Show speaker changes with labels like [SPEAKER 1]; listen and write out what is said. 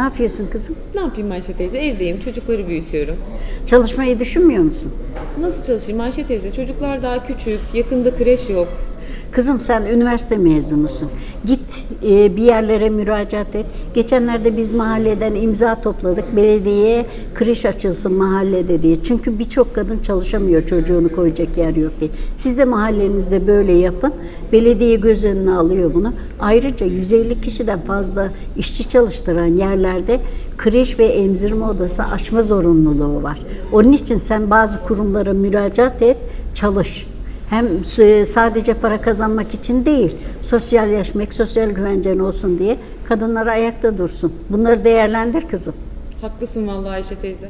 [SPEAKER 1] yapıyorsun kızım?
[SPEAKER 2] Ne yapayım Ayşe teyze? Evdeyim, çocukları büyütüyorum.
[SPEAKER 1] Çalışmayı düşünmüyor musun?
[SPEAKER 2] Nasıl çalışayım Ayşe teyze? Çocuklar daha küçük, yakında kreş yok.
[SPEAKER 1] Kızım sen üniversite mezunusun. Git e, bir yerlere müracaat et. Geçenlerde biz mahalleden imza topladık. Belediyeye kreş açılsın mahallede diye. Çünkü birçok kadın çalışamıyor çocuğunu koyacak yer yok diye. Siz de mahallenizde böyle yapın. Belediye göz önüne alıyor bunu. Ayrıca 150 kişiden fazla işçi çalıştıran yerlerde kreş ve emzirme odası açma zorunluluğu var. Onun için sen bazı kurumlara müracaat et, çalış. Hem sadece para kazanmak için değil, sosyalleşmek, sosyal güvencen olsun diye kadınlar ayakta dursun. Bunları değerlendir kızım.
[SPEAKER 2] Haklısın vallahi Ayşe teyze.